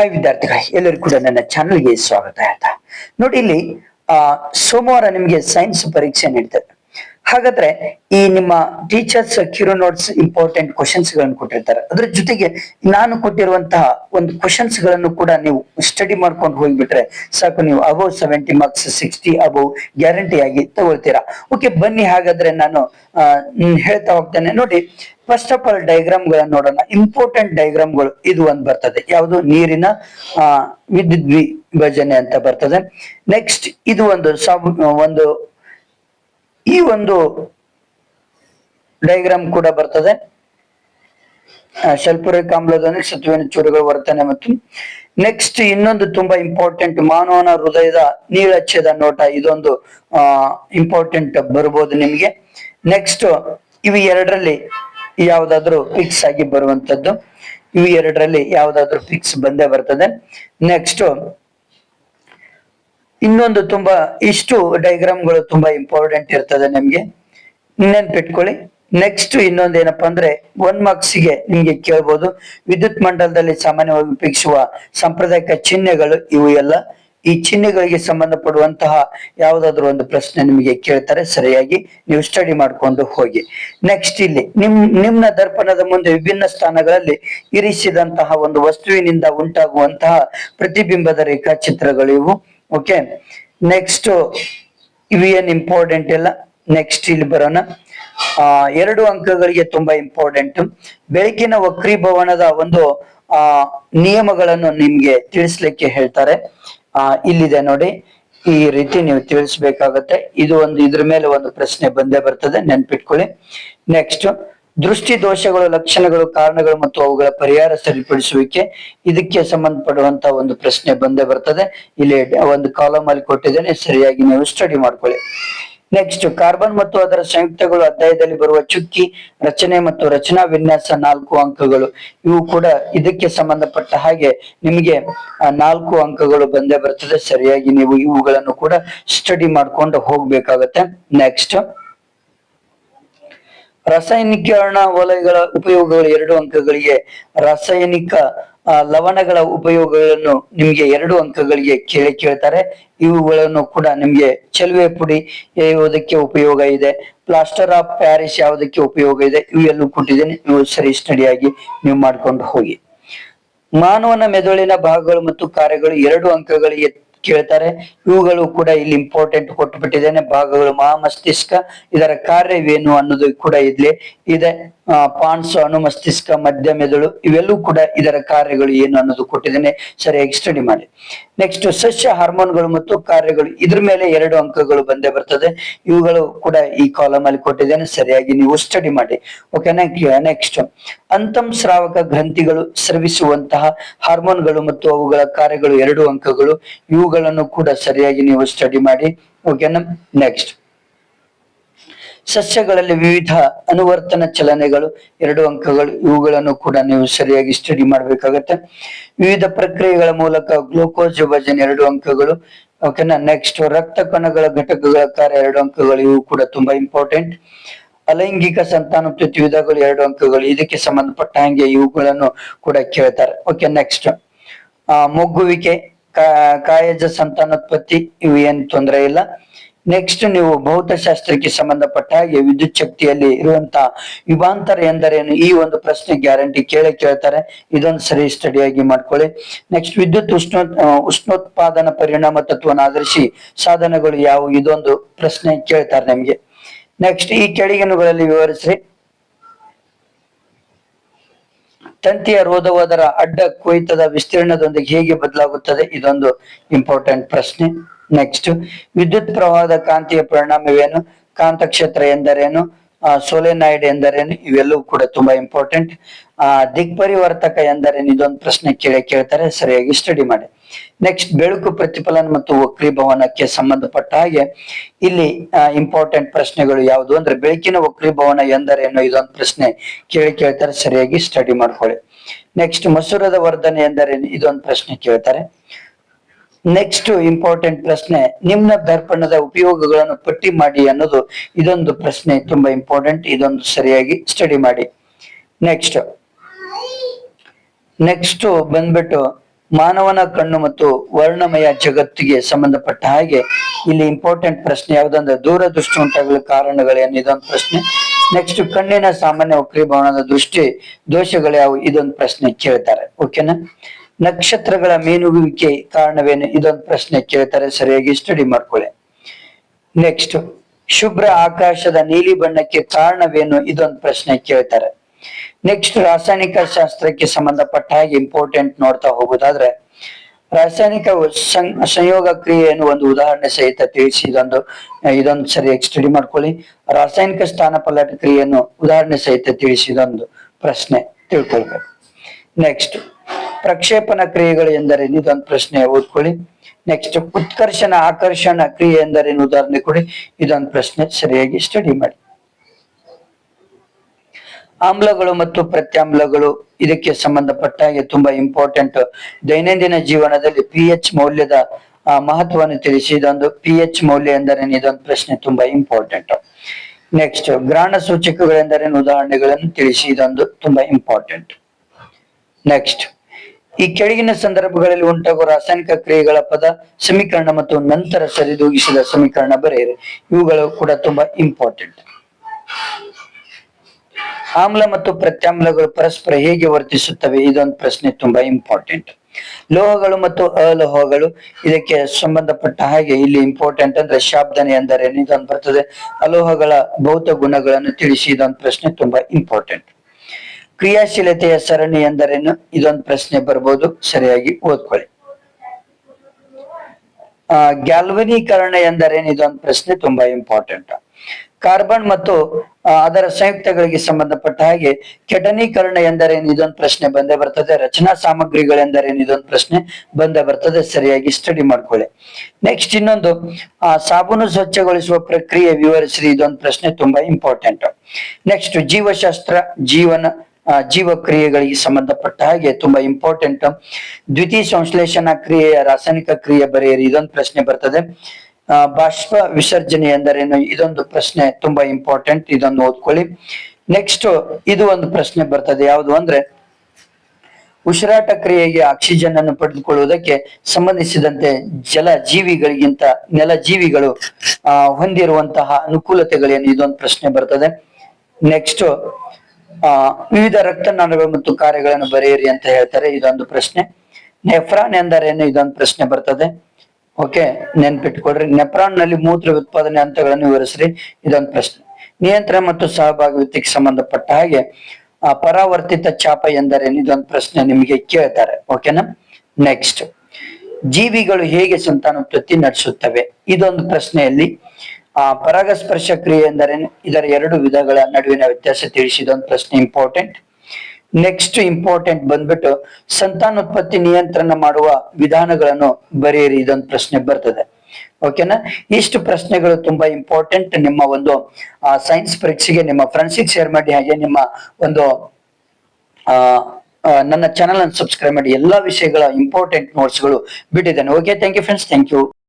Hi ವಿದ್ಯಾರ್ಥಿಗಳೇ ಎಲ್ಲರಿಗೂ ಕೂಡ ನನ್ನ ಚಾನಲ್ಗೆ ಸ್ವಾಗತ ಆಯ್ತಾ? ನೋಡಿ ಇಲ್ಲಿ, ಆ, ಸೋಮವಾರ ನಿಮಗೆ ಸೈನ್ಸ್ ಪರೀಕ್ಷೆ ನಡೀತದೆ. ಹಾಗಾದ್ರೆ ಈ ನಿಮ್ಮ ಟೀಚರ್ಸ್ ಕ್ಯೂರೋ ನೋಟ್ಸ್ ಇಂಪಾರ್ಟೆಂಟ್ ಕ್ವಶನ್ಸ್ಗಳನ್ನು ಕೊಟ್ಟಿರ್ತಾರೆ. ಅದ್ರ ಜೊತೆಗೆ ನಾನು ಕೊಟ್ಟಿರುವಂತಹ ಒಂದು ಕ್ವಶನ್ಸ್ಗಳನ್ನು ಕೂಡ ನೀವು ಸ್ಟಡಿ ಮಾಡ್ಕೊಂಡು ಹೋಗ್ಬಿಟ್ರೆ ಸಾಕು, ನೀವು above seventy marks sixty above guarantee ಆಗಿ ತಗೊಳ್ತೀರಾ? ಓಕೆ ಬನ್ನಿ, ಹಾಗಾದ್ರೆ ನಾನು ಹೇಳ್ತಾ ಹೋಗ್ತೇನೆ. ನೋಡಿ ಫಸ್ಟ್ ಆಫ್ ಆಲ್ ಡೈಗ್ರಾಮ್ ಗಳನ್ನ ನೋಡೋಣ. ಇಂಪಾರ್ಟೆಂಟ್ ಡೈಗ್ರಾಮ್ಗಳು ಇದು ಒಂದು ಬರ್ತದೆ. ಯಾವುದು? ನೀರಿನ, ಆ, ವಿದ್ಯುತ್ ವಿಭಜನೆ ಅಂತ ಬರ್ತದೆ. ನೆಕ್ಸ್ಟ್ ಇದು ಒಂದು ಸಬ್ ಒಂದು, ಈ ಒಂದು ಡೈಗ್ರಾಮ್ ಕೂಡ ಬರ್ತದೆ. ಸಲ್ಫುರಿಕ್ ಆಮ್ಲದೊಂದಿಗೆ ಸತ್ವಿನ ಚೂರುಗಳು ವರ್ತನೆ ಮತ್ತು ನೆಕ್ಸ್ಟ್ ಇನ್ನೊಂದು ತುಂಬಾ ಇಂಪಾರ್ಟೆಂಟ್ ಮಾನವನ ಹೃದಯದ ನೀಳಚ್ಛದ ನೋಟ. ಇದೊಂದು ಇಂಪಾರ್ಟೆಂಟ್ ಬರ್ಬೋದು ನಿಮ್ಗೆ. ನೆಕ್ಸ್ಟ್ ಇವು ಎರಡರಲ್ಲಿ ಯಾವ್ದಾದ್ರು ಫಿಕ್ಸ್ ಆಗಿ ಬರುವಂತದ್ದು, ಇವು ಎರಡರಲ್ಲಿ ಯಾವ್ದಾದ್ರು ಫಿಕ್ಸ್ ಬಂದೇ ಬರ್ತದೆ. ನೆಕ್ಸ್ಟ್ ಇನ್ನೊಂದು ತುಂಬಾ, ಇಷ್ಟು ಡೈಗ್ರಾಮ್ಗಳು ತುಂಬಾ ಇಂಪಾರ್ಟೆಂಟ್ ಇರ್ತದೆ ನಿಮ್ಗೆ. ನೆನ್ಪಿಟ್ಕೊಳ್ಳಿ. ನೆಕ್ಸ್ಟ್ ಇನ್ನೊಂದು ಏನಪ್ಪಾ ಅಂದ್ರೆ ಒನ್ ಮಾರ್ಕ್ಸ್ಗೆ ನಿಮ್ಗೆ ಕೇಳ್ಬೋದು. ವಿದ್ಯುತ್ ಮಂಡಲದಲ್ಲಿ ಸಾಮಾನ್ಯವಾಗಿ ಉಪಯೋಗಿಸುವ ಸಾಂಪ್ರದಾಯಿಕ ಚಿಹ್ನೆಗಳು ಇವು ಎಲ್ಲ. ಈ ಚಿಹ್ನೆಗಳಿಗೆ ಸಂಬಂಧಪಡುವಂತಹ ಯಾವ್ದಾದ್ರು ಒಂದು ಪ್ರಶ್ನೆ ನಿಮಗೆ ಕೇಳ್ತಾರೆ, ಸರಿಯಾಗಿ ನೀವು ಸ್ಟಡಿ ಮಾಡ್ಕೊಂಡು ಹೋಗಿ. ನೆಕ್ಸ್ಟ್ ಇಲ್ಲಿ, ನಿಮ್ ನಿಮ್ಮ ದರ್ಪಣದ ಮುಂದೆ ವಿಭಿನ್ನ ಸ್ಥಾನಗಳಲ್ಲಿ ಇರಿಸಿದಂತಹ ಒಂದು ವಸ್ತುವಿನಿಂದ ಉಂಟಾಗುವಂತಹ ಪ್ರತಿಬಿಂಬದ ರೇಖಾಚಿತ್ರಗಳು ಇವು. ಓಕೆ ನೆಕ್ಸ್ಟ್ ಇವು ಏನ್ ಇಂಪಾರ್ಟೆಂಟ್ ಇಲ್ಲ? ನೆಕ್ಸ್ಟ್ ಇಲ್ಲಿ ಬರೋಣ. ಆ, ಎರಡು ಅಂಕಗಳಿಗೆ ತುಂಬಾ ಇಂಪಾರ್ಟೆಂಟ್ ಬೆಳಕಿನ ವಕ್ರೀಭವನದ ಒಂದು, ಆ, ನಿಯಮಗಳನ್ನು ನಿಮ್ಗೆ ತಿಳಿಸ್ಲಿಕ್ಕೆ ಹೇಳ್ತಾರೆ. ಆ, ಇಲ್ಲಿದೆ ನೋಡಿ. ಈ ರೀತಿ ನೀವು ತಿಳಿಸ್ಬೇಕಾಗತ್ತೆ. ಇದು ಒಂದು, ಇದ್ರ ಮೇಲೆ ಒಂದು ಪ್ರಶ್ನೆ ಬಂದೇ ಬರ್ತದೆ. ನೆನ್ಪಿಟ್ಕೊಳ್ಳಿ. ನೆಕ್ಸ್ಟ್ ದೃಷ್ಟಿ ದೋಷಗಳು, ಲಕ್ಷಣಗಳು, ಕಾರಣಗಳು ಮತ್ತು ಅವುಗಳ ಪರಿಹಾರ ಸರಿಪಡಿಸುವಿಕೆ. ಇದಕ್ಕೆ ಸಂಬಂಧಪಡುವಂತ ಒಂದು ಪ್ರಶ್ನೆ ಬಂದೇ ಬರ್ತದೆ. ಇಲ್ಲಿ ಒಂದು ಕಾಲಮ್ ಅಲ್ಲಿ ಕೊಟ್ಟಿದ್ದೇನೆ. ಸರಿಯಾಗಿ ನೀವು ಸ್ಟಡಿ ಮಾಡ್ಕೊಳ್ಳಿ. ನೆಕ್ಸ್ಟ್ ಕಾರ್ಬನ್ ಮತ್ತು ಅದರ ಸಂಯುಕ್ತಗಳು ಅಧ್ಯಾಯದಲ್ಲಿ ಬರುವ ಚುಕ್ಕಿ, ರಚನೆ ಮತ್ತು ರಚನಾ ವಿನ್ಯಾಸ ನಾಲ್ಕು ಅಂಕಗಳು. ಇವು ಕೂಡ ಇದಕ್ಕೆ ಸಂಬಂಧಪಟ್ಟ ಹಾಗೆ ನಿಮಗೆ ನಾಲ್ಕು ಅಂಕಗಳು ಬಂದೇ ಬರ್ತದೆ. ಸರಿಯಾಗಿ ನೀವು ಇವುಗಳನ್ನು ಕೂಡ ಸ್ಟಡಿ ಮಾಡ್ಕೊಂಡು ಹೋಗ್ಬೇಕಾಗತ್ತೆ. ನೆಕ್ಸ್ಟ್ ರಾಸಾಯನಿಕರಣ ವಲಯಗಳ ಉಪಯೋಗಗಳು ಎರಡು ಅಂಕಗಳಿಗೆ ರಾಸಾಯನಿಕ ಲವಣಗಳ ಉಪಯೋಗಗಳನ್ನು ನಿಮ್ಗೆ ಎರಡು ಅಂಕಗಳಿಗೆ ಕೇಳಿ ಕೇಳ್ತಾರೆ. ಇವುಗಳನ್ನು ಕೂಡ ನಿಮ್ಗೆ ಚೆಲುವೆ ಪುಡಿ ಯಾವುದಕ್ಕೆ ಉಪಯೋಗ ಇದೆ ಪ್ಲಾಸ್ಟರ್ ಆಫ್ ಪ್ಯಾರಿಸ್ ಯಾವುದಕ್ಕೆ ಉಪಯೋಗ ಇದೆ ಇವೆಲ್ಲೂ ಕೊಟ್ಟಿದ್ದೇನೆ. ನೀವು ಸರಿ ಸ್ಟಡಿಯಾಗಿ ನೀವು ಮಾಡ್ಕೊಂಡು ಹೋಗಿ. ಮಾನವನ ಮೆದುಳಿನ ಭಾಗಗಳು ಮತ್ತು ಕಾರ್ಯಗಳು ಎರಡು ಅಂಕಗಳಿಗೆ ಕೇಳ್ತಾರೆ. ಇವುಗಳು ಕೂಡ ಇಲ್ಲಿ ಇಂಪಾರ್ಟೆಂಟ್ ಕೊಟ್ಟುಬಿಟ್ಟಿದ್ದೇನೆ ಭಾಗಗಳು ಮಹಾಮಸ್ತಿಷ್ಕ, ಇದರ ಕಾರ್ಯವೇನು ಅನ್ನೋದು ಕೂಡ ಇಲ್ಲಿ ಇದೆ. ಅಣು ಅನುಮಸ್ತಿಷ್ಕ ಮಧ್ಯ ಮೆದುಳು ಇವೆಲ್ಲವೂ ಕೂಡ ಇದರ ಕಾರ್ಯಗಳು ಏನು ಅನ್ನೋದು ಕೊಟ್ಟಿದ್ದೇನೆ. ಸರಿಯಾಗಿ ಸ್ಟಡಿ ಮಾಡಿ. ನೆಕ್ಸ್ಟ್ ಸಸ್ಯ ಹಾರ್ಮೋನ್ಗಳು ಮತ್ತು ಕಾರ್ಯಗಳು. ಇದ್ರ ಮೇಲೆ ಎರಡು ಅಂಕಗಳು ಬಂದೇ ಬರ್ತದೆ. ಇವುಗಳು ಕೂಡ ಈ ಕಾಲಮ್ ಅಲ್ಲಿ ಕೊಟ್ಟಿದ್ದೇನೆ. ಸರಿಯಾಗಿ ನೀವು ಸ್ಟಡಿ ಮಾಡಿ. ಓಕೆ ನೆಕ್ಸ್ಟ್ ಅಂತಂ ಸ್ರಾವಕ ಗ್ರಂಥಿಗಳು ಸ್ರವಿಸುವಂತಹ ಹಾರ್ಮೋನ್ಗಳು ಮತ್ತು ಅವುಗಳ ಕಾರ್ಯಗಳು ಎರಡು ಅಂಕಗಳು. ಇವುಗಳನ್ನು ಕೂಡ ಸರಿಯಾಗಿ ನೀವು ಸ್ಟಡಿ ಮಾಡಿ. ಓಕೆನಾ ನೆಕ್ಸ್ಟ್ ಸಸ್ಯಗಳಲ್ಲಿ ವಿವಿಧ ಅನುವರ್ತನ ಚಲನೆಗಳು, ಎರಡು ಅಂಕಗಳು, ಇವುಗಳನ್ನು ಕೂಡ ನೀವು ಸರಿಯಾಗಿ ಸ್ಟಡಿ ಮಾಡಬೇಕಾಗತ್ತೆ. ವಿವಿಧ ಪ್ರಕ್ರಿಯೆಗಳ ಮೂಲಕ ಗ್ಲೂಕೋಸ್ ವಿಭಜನೆ ಎರಡು ಅಂಕಗಳು ಓಕೆನಾ ನೆಕ್ಸ್ಟ್ ರಕ್ತ ಕಣಗಳ ಘಟಕಗಳ ಕಾರ್ಯ ಎರಡು ಅಂಕಗಳು, ಇವು ಕೂಡ ತುಂಬಾ ಇಂಪಾರ್ಟೆಂಟ್ ಅಲೈಂಗಿಕ ಸಂತಾನೋತ್ಪತ್ತಿ ವಿಧಗಳು ಎರಡು ಅಂಕಗಳು, ಇದಕ್ಕೆ ಸಂಬಂಧಪಟ್ಟ ಹಾಗೆ ಇವುಗಳನ್ನು ಕೂಡ ಕೇಳ್ತಾರೆ. ಓಕೆ ನೆಕ್ಸ್ಟ್ ಆ, ಮೊಗ್ಗುವಿಕೆ ಕಾಯಜ ಸಂತಾನೋತ್ಪತ್ತಿ, ಇವು ಏನ್ ತೊಂದರೆ ಇಲ್ಲ. ನೆಕ್ಸ್ಟ್ ನೀವು ಭೌತಶಾಸ್ತ್ರಕ್ಕೆ ಸಂಬಂಧಪಟ್ಟ ಹಾಗೆ ವಿದ್ಯುತ್ ಶಕ್ತಿಯಲ್ಲಿ ಇರುವಂತಹ ವಿಭಾಂತರ ಎಂದರೇನು ಈ ಒಂದು ಪ್ರಶ್ನೆ ಗ್ಯಾರಂಟಿ ಕೇಳೇ ಕೇಳ್ತಾರೆ. ಇದೊಂದು ಸರಿ ಸ್ಟಡಿಯಾಗಿ ಮಾಡ್ಕೊಳ್ಳಿ. ನೆಕ್ಸ್ಟ್ ವಿದ್ಯುತ್ ಉಷ್ಣ ಉಷ್ಣೋತ್ಪಾದನಾ ಪರಿಣಾಮ ತತ್ವವನ್ನು ಆಧರಿಸಿ ಸಾಧನಗಳು ಯಾವುವು? ಇದೊಂದು ಪ್ರಶ್ನೆ ಕೇಳ್ತಾರೆ ನಿಮ್ಗೆ. ನೆಕ್ಸ್ಟ್ ಈ ಕೆಳಗಿನಗಳಲ್ಲಿ ವಿವರಿಸಿ ತಂತಿಯ ರೋಧವಾದರ ಅಡ್ಡ ಕೊಯ್ತದ ವಿಸ್ತೀರ್ಣದೊಂದಿಗೆ ಹೇಗೆ ಬದಲಾಗುತ್ತದೆ? ಇದೊಂದು ಇಂಪಾರ್ಟೆಂಟ್ ಪ್ರಶ್ನೆ. ನೆಕ್ಸ್ಟ್ ವಿದ್ಯುತ್ ಪ್ರವಾಹದ ಕಾಂತಿಯ ಪರಿಣಾಮವೇನು? ಕಾಂತ ಕ್ಷೇತ್ರ ಎಂದರೇನು? ಸೋಲೆನಾಯ್ಡ್ ಎಂದರೇನು? ಇವೆಲ್ಲವೂ ಕೂಡ ತುಂಬಾ ಇಂಪಾರ್ಟೆಂಟ್ ಆ ದಿಕ್ಪರಿವರ್ತಕ ಎಂದರೇನು? ಇದೊಂದು ಪ್ರಶ್ನೆ ಕೇಳಿ ಕೇಳ್ತಾರೆ, ಸರಿಯಾಗಿ ಸ್ಟಡಿ ಮಾಡಿ. ನೆಕ್ಸ್ಟ್ ಬೆಳಕು ಪ್ರತಿಫಲನ ಮತ್ತು ವಕ್ರೀಭವನಕ್ಕೆ ಸಂಬಂಧಪಟ್ಟ ಹಾಗೆ ಇಲ್ಲಿ ಇಂಪಾರ್ಟೆಂಟ್ ಪ್ರಶ್ನೆಗಳು ಯಾವುದು? ಅಂದ್ರೆ ಬೆಳಕಿನ ವಕ್ರೀಭವನ ಎಂದರೇನು? ಇದೊಂದು ಪ್ರಶ್ನೆ ಕೇಳಿ ಕೇಳ್ತಾರೆ, ಸರಿಯಾಗಿ ಸ್ಟಡಿ ಮಾಡ್ಕೊಳ್ಳಿ. ನೆಕ್ಸ್ಟ್ ಮಸೂರದ ವರ್ಧನೆ ಎಂದರೇನು? ಇದೊಂದು ಪ್ರಶ್ನೆ ಕೇಳ್ತಾರೆ. ನೆಕ್ಸ್ಟ್ ಇಂಪಾರ್ಟೆಂಟ್ ಪ್ರಶ್ನೆ, ನಿಮ್ನ ದರ್ಪಣದ ಉಪಯೋಗಗಳನ್ನು ಪಟ್ಟಿ ಮಾಡಿ ಅನ್ನೋದು ಇದೊಂದು ಪ್ರಶ್ನೆ ತುಂಬಾ ಇಂಪಾರ್ಟೆಂಟ್ ಇದೊಂದು ಸರಿಯಾಗಿ ಸ್ಟಡಿ ಮಾಡಿ. ನೆಕ್ಸ್ಟ್ ನೆಕ್ಸ್ಟ್ ಬಂದ್ಬಿಟ್ಟು ಮಾನವನ ಕಣ್ಣು ಮತ್ತು ವರ್ಣಮಯ ಜಗತ್ತಿಗೆ ಸಂಬಂಧಪಟ್ಟ ಹಾಗೆ ಇಲ್ಲಿ ಇಂಪಾರ್ಟೆಂಟ್ ಪ್ರಶ್ನೆ, ಯಾವ್ದಂದ್ರೆ ದೂರದೃಷ್ಟಿ ಉಂಟಾಗಲು ಕಾರಣಗಳೇನು ಇದೊಂದು ಪ್ರಶ್ನೆ. ನೆಕ್ಸ್ಟ್ ಕಣ್ಣಿನ ಸಾಮಾನ್ಯ ವಕ್ರೀಭವನದ ದೃಷ್ಟಿ, ದೋಷಗಳು ಯಾವ ಇದೊಂದು ಪ್ರಶ್ನೆ ಕೇಳ್ತಾರೆ. ಓಕೆನಾ ನಕ್ಷತ್ರಗಳ ಮೀನುಗುವಿಕೆ ಕಾರಣವೇನು? ಇದೊಂದು ಪ್ರಶ್ನೆ ಕೇಳ್ತಾರೆ, ಸರಿಯಾಗಿ ಸ್ಟಡಿ ಮಾಡ್ಕೊಳ್ಳಿ. ನೆಕ್ಸ್ಟ್ ಶುಭ್ರ ಆಕಾಶದ ನೀಲಿ ಬಣ್ಣಕ್ಕೆ ಕಾರಣವೇನು? ಇದೊಂದು ಪ್ರಶ್ನೆ ಕೇಳ್ತಾರೆ. ನೆಕ್ಸ್ಟ್ ರಾಸಾಯನಿಕ ಶಾಸ್ತ್ರಕ್ಕೆ ಸಂಬಂಧಪಟ್ಟ ಹಾಗೆ ಇಂಪಾರ್ಟೆಂಟ್ ನೋಡ್ತಾ ಹೋಗುದಾದ್ರೆ, ರಾಸಾಯನಿಕ ಸಂಯೋಗ ಕ್ರಿಯೆಯನ್ನು ಒಂದು ಉದಾಹರಣೆ ಸಹಿತ ತಿಳಿಸಿ, ಇದೊಂದು ಇದೊಂದು ಸರಿಯಾಗಿ ಸ್ಟಡಿ ಮಾಡ್ಕೊಳ್ಳಿ. ರಾಸಾಯನಿಕ ಸ್ಥಾನ ಪಲ್ಲಟ ಕ್ರಿಯೆಯನ್ನು ಉದಾಹರಣೆ ಸಹಿತ ತಿಳಿಸಿ, ಇದೊಂದು ಪ್ರಶ್ನೆ ತಿಳ್ಕೊಳ್ಬೇಕು. ನೆಕ್ಸ್ಟ್ ಪ್ರಕ್ಷೇಪಣ ಕ್ರಿಯೆಗಳು ಎಂದರೇನು ಇದೊಂದು ಪ್ರಶ್ನೆ ಓದ್ಕೊಳ್ಳಿ. ನೆಕ್ಸ್ಟ್ ಉತ್ಕರ್ಷಣ, ಆಕರ್ಷಣ ಕ್ರಿಯೆ ಎಂದರೇನು ಉದಾಹರಣೆ ಕೊಡಿ. ಇದೊಂದು ಪ್ರಶ್ನೆ ಸರಿಯಾಗಿ ಸ್ಟಡಿ ಮಾಡಿ. ಆಮ್ಲಗಳು ಮತ್ತು ಪ್ರತ್ಯಾಮ್ಲಗಳು ಇದಕ್ಕೆ ಸಂಬಂಧಪಟ್ಟ ಹಾಗೆ ತುಂಬಾ ಇಂಪಾರ್ಟೆಂಟ್ ದೈನಂದಿನ ಜೀವನದಲ್ಲಿ ಪಿ ಎಚ್ ಮೌಲ್ಯದ ಮಹತ್ವವನ್ನು ತಿಳಿಸಿ. ಇದೊಂದು ಪಿ ಎಚ್ ಮೌಲ್ಯ ಎಂದರೇನು ಇದೊಂದು ಪ್ರಶ್ನೆ ತುಂಬಾ ಇಂಪಾರ್ಟೆಂಟ್ ನೆಕ್ಸ್ಟ್ ಗ್ರಹಣ ಸೂಚಕಗಳೆಂದರೇನು ಉದಾಹರಣೆಗಳನ್ನು ತಿಳಿಸಿ. ಇದೊಂದು ತುಂಬಾ ಇಂಪಾರ್ಟೆಂಟ್ ನೆಕ್ಸ್ಟ್ ಈ ಕೆಳಗಿನ ಸಂದರ್ಭಗಳಲ್ಲಿ ಉಂಟಾಗುವ ರಾಸಾಯನಿಕ ಕ್ರಿಯೆಗಳ ಪದ ಸಮೀಕರಣ ಮತ್ತು ನಂತರ ಸರಿದೂಗಿಸಿದ ಸಮೀಕರಣ ಬರೆಯಿರಿ. ಇವುಗಳು ಕೂಡ ತುಂಬಾ ಇಂಪಾರ್ಟೆಂಟ್ ಆಮ್ಲ ಮತ್ತು ಪ್ರತ್ಯಾಮ್ಲಗಳು ಪರಸ್ಪರ ಹೇಗೆ ವರ್ತಿಸುತ್ತವೆ? ಇದೊಂದು ಪ್ರಶ್ನೆ ತುಂಬಾ ಇಂಪಾರ್ಟೆಂಟ್ ಲೋಹಗಳು ಮತ್ತು ಅಲೋಹಗಳು, ಇದಕ್ಕೆ ಸಂಬಂಧಪಟ್ಟ ಹಾಗೆ ಇಲ್ಲಿ ಇಂಪಾರ್ಟೆಂಟ್ ಅಂದ್ರೆ ಶಾಬ್ದನೆ ಅಂದರೆ ಬರ್ತದೆ. ಅಲೋಹಗಳ ಭೌತ ಗುಣಗಳನ್ನು ತಿಳಿಸಿ, ಇದೊಂದು ಪ್ರಶ್ನೆ ತುಂಬಾ ಇಂಪಾರ್ಟೆಂಟ್ ಕ್ರಿಯಾಶೀಲತೆಯ ಸರಣಿ ಎಂದರೇನು? ಇದೊಂದು ಪ್ರಶ್ನೆ ಬರ್ಬೋದು. ಸರಿಯಾಗಿ ಓದ್ಕೊಳ್ಳಿ. ಆ, ಗ್ಯಾಲ್ವನೀಕರಣ ಎಂದರೇನು? ಇದೊಂದು ಪ್ರಶ್ನೆ ತುಂಬಾ ಇಂಪಾರ್ಟೆಂಟ್ ಕಾರ್ಬನ್ ಮತ್ತು ಅದರ ಸಂಯುಕ್ತಗಳಿಗೆ ಸಂಬಂಧಪಟ್ಟ ಹಾಗೆ ಕೆಟನೀಕರಣ ಎಂದರೇನು? ಇದೊಂದು ಪ್ರಶ್ನೆ ಬಂದೇ ಬರ್ತದೆ. ರಚನಾ ಸಾಮಗ್ರಿಗಳೆಂದರೇನು ಇದೊಂದು ಪ್ರಶ್ನೆ ಬಂದೇ ಬರ್ತದೆ. ಸರಿಯಾಗಿ ಸ್ಟಡಿ ಮಾಡ್ಕೊಳ್ಳಿ. ನೆಕ್ಸ್ಟ್ ಇನ್ನೊಂದು ಆ ಸಾಬೂನು ಸ್ವಚ್ಛಗೊಳಿಸುವ ಪ್ರಕ್ರಿಯೆ ವಿವರಿಸಿ ಇದೊಂದು ಪ್ರಶ್ನೆ ತುಂಬಾ ಇಂಪಾರ್ಟೆಂಟ್ ನೆಕ್ಸ್ಟ್ ಜೀವಶಾಸ್ತ್ರ ಜೀವನ ಜೀವಕ್ರಿಯೆಗಳಿಗೆ ಸಂಬಂಧಪಟ್ಟ ಹಾಗೆ ತುಂಬಾ ಇಂಪಾರ್ಟೆಂಟ್ ದ್ವಿತೀಯ ಸಂಶ್ಲೇಷಣಾ ಕ್ರಿಯೆಯ ರಾಸಾಯನಿಕ ಕ್ರಿಯೆ ಬರೆಯಿರಿ, ಇದೊಂದು ಪ್ರಶ್ನೆ ಬರ್ತದೆ. ಬಾಷ್ಪ ವಿಸರ್ಜನೆ ಎಂದರೇನು? ಇದೊಂದು ಪ್ರಶ್ನೆ ತುಂಬಾ ಇಂಪಾರ್ಟೆಂಟ್ ಇದನ್ನು ಓದ್ಕೊಳ್ಳಿ. ನೆಕ್ಸ್ಟ್ ಇದು ಒಂದು ಪ್ರಶ್ನೆ ಬರ್ತದೆ. ಯಾವುದು ಅಂದ್ರೆ, ಉಸಿರಾಟ ಕ್ರಿಯೆಗೆ ಆಕ್ಸಿಜನ್ ಅನ್ನು ಪಡೆದುಕೊಳ್ಳುವುದಕ್ಕೆ ಸಂಬಂಧಿಸಿದಂತೆ ಜಲ ಜೀವಿಗಳಿಗಿಂತ, ನೆಲ ಜೀವಿಗಳು ಹೊಂದಿರುವಂತಹ ಅನುಕೂಲತೆಗಳೇನು? ಇದೊಂದು ಪ್ರಶ್ನೆ ಬರ್ತದೆ. ನೆಕ್ಸ್ಟ್ ಆ ವಿವಿಧ ರಕ್ತನಾಳಗಳು ಮತ್ತು ಕಾರ್ಯಗಳನ್ನು ಬರೆಯಿರಿ ಅಂತ ಹೇಳ್ತಾರೆ. ಇದೊಂದು ಪ್ರಶ್ನೆ. ನೆಫ್ರಾನ್ ಎಂದರೇನು? ಇದೊಂದು ಪ್ರಶ್ನೆ ಬರ್ತದೆ. ಓಕೆ ನೆನ್ಪಿಟ್ಕೊಡ್ರಿ ನೆಫ್ರಾನ್ನಲ್ಲಿ ಮೂತ್ರ ಉತ್ಪಾದನೆ ಹಂತಗಳನ್ನು ವಿವರಿಸ್ರಿ. ಇದೊಂದು ಪ್ರಶ್ನೆ. ನಿಯಂತ್ರಣ ಮತ್ತು ಸಹಭಾಗಿತ್ವಕ್ಕೆ ಸಂಬಂಧಪಟ್ಟ ಹಾಗೆ ಆ, ಪರಾವರ್ತಿತ ಚಾಪ ಎಂದರೇನು? ಇದೊಂದು ಪ್ರಶ್ನೆ ನಿಮಗೆ ಕೇಳ್ತಾರೆ. ಓಕೆನಾ? ನೆಕ್ಸ್ಟ್. ಜೀವಿಗಳು ಹೇಗೆ ಸಂತಾನೋತ್ಪತ್ತಿ ನಡೆಸುತ್ತವೆ? ಇದೊಂದು ಪ್ರಶ್ನೆಯಲ್ಲಿ. ಆ, ಪರಾಗಸ್ಪರ್ಶ ಕ್ರಿಯೆ ಎಂದರೇನು ಇದರ ಎರಡು ವಿಧಗಳ ನಡುವಿನ ವ್ಯತ್ಯಾಸ ತಿಳಿಸಿದೊಂದು ಪ್ರಶ್ನೆ ಇಂಪಾರ್ಟೆಂಟ್ ನೆಕ್ಸ್ಟ್ ಇಂಪಾರ್ಟೆಂಟ್ ಬಂದ್ಬಿಟ್ಟು ಸಂತಾನೋತ್ಪತ್ತಿ ನಿಯಂತ್ರಣ ಮಾಡುವ ವಿಧಾನಗಳನ್ನು ಬರೆಯಿರಿ, ಇದೊಂದು ಪ್ರಶ್ನೆ ಬರ್ತದೆ. ಓಕೆನಾ ಇಷ್ಟು ಪ್ರಶ್ನೆಗಳು ತುಂಬಾ ಇಂಪಾರ್ಟೆಂಟ್ ನಿಮ್ಮ ಒಂದು ಸೈನ್ಸ್ ಪರೀಕ್ಷೆಗೆ ನಿಮ್ಮ ಫ್ರೆಂಡ್ಸಿಗೆ ಶೇರ್ ಮಾಡಿ, ಹಾಗೆ ನಿಮ್ಮ ಒಂದು, ಆ ನನ್ನ ಚಾನಲ್ ಅನ್ನು ಸಬ್ಸ್ಕ್ರೈಬ್ ಮಾಡಿ, ಎಲ್ಲಾ ವಿಷಯಗಳ ಇಂಪಾರ್ಟೆಂಟ್ ನೋಟ್ಸ್ಗಳು ಬಿಟ್ಟಿದ್ದೇನೆ. Okay thank you friends thank you